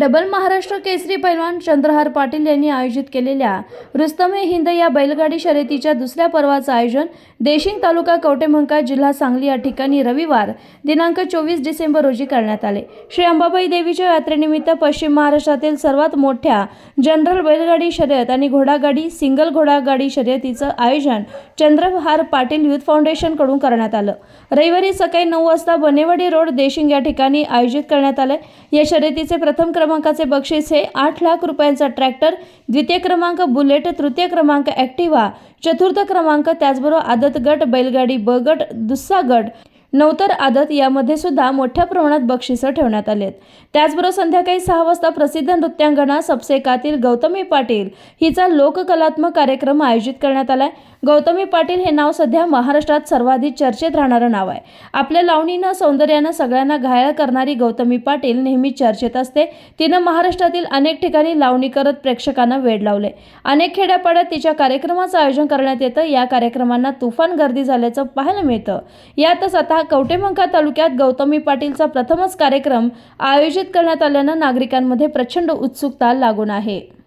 Double Maharashtra Kesari पैलवान चंद्रहार पाटील यांनी आयोजित केलेल्या रुस्तमे हिंद या बैलगाडी शर्यतीच्या दुसऱ्या पर्वाचं आयोजन देशिंग तालुका कवटेमंका जिल्हा सांगली या ठिकाणी रविवार दिनांक चोवीस डिसेंबर रोजी करण्यात आले. श्री अंबाबाई देवीच्या यात्रेनिमित्त पश्चिम महाराष्ट्रातील सर्वात मोठ्या जनरल बैलगाडी शर्यत आणि घोडागाडी सिंगल घोडागाडी शर्यतीचं आयोजन चंद्रहार पाटील युथ फाउंडेशनकडून करण्यात आलं. रविवारी सकाळी नऊ वाजता बनेवाडी रोड देशिंग या ठिकाणी आयोजित करण्यात आलं या शर्यतीचे प्रथम क्रमांकाचे बक्षीस हे आठ लाख रुपयांचा ट्रॅक्टर द्वितीय क्रमांक बुलेट तृतीय क्रमांक ॲक्टिवा चतुर्थ क्रमांक त्याचबरोबर आदत गट बैलगाडी ब गट दुसरा गट नवतर आदत यामध्ये सुद्धा मोठ्या प्रमाणात बक्षिसं ठेवण्यात आलेत. त्याचबरोबर संध्याकाळी सहा वाजता प्रसिद्ध नृत्यांगणा सपसेकातील गौतमी पाटील हिचा लोककलात्मक कार्यक्रम आयोजित करण्यात आलाय. गौतमी पाटील हे नाव सध्या महाराष्ट्रात सर्वाधिक चर्चेत राहणारं नाव आहे. आपल्या लावणीनं सौंदर्यानं सगळ्यांना घायळ करणारी गौतमी पाटील नेहमी चर्चेत असते. तिनं महाराष्ट्रातील अनेक ठिकाणी लावणी करत प्रेक्षकांना वेड लावले. अनेक खेड्यापाड्यात तिच्या कार्यक्रमाचं आयोजन करण्यात येतं. या कार्यक्रमांना तुफान गर्दी झाल्याचं पाहायला मिळतं. यातच आता कवटेमंका तालुक्यात गौतमी पाटीलचा प्रथमच कार्यक्रम आयोजित करण्यात आल्यानं नागरिकांमध्ये प्रचंड उत्सुकता लागून आहे.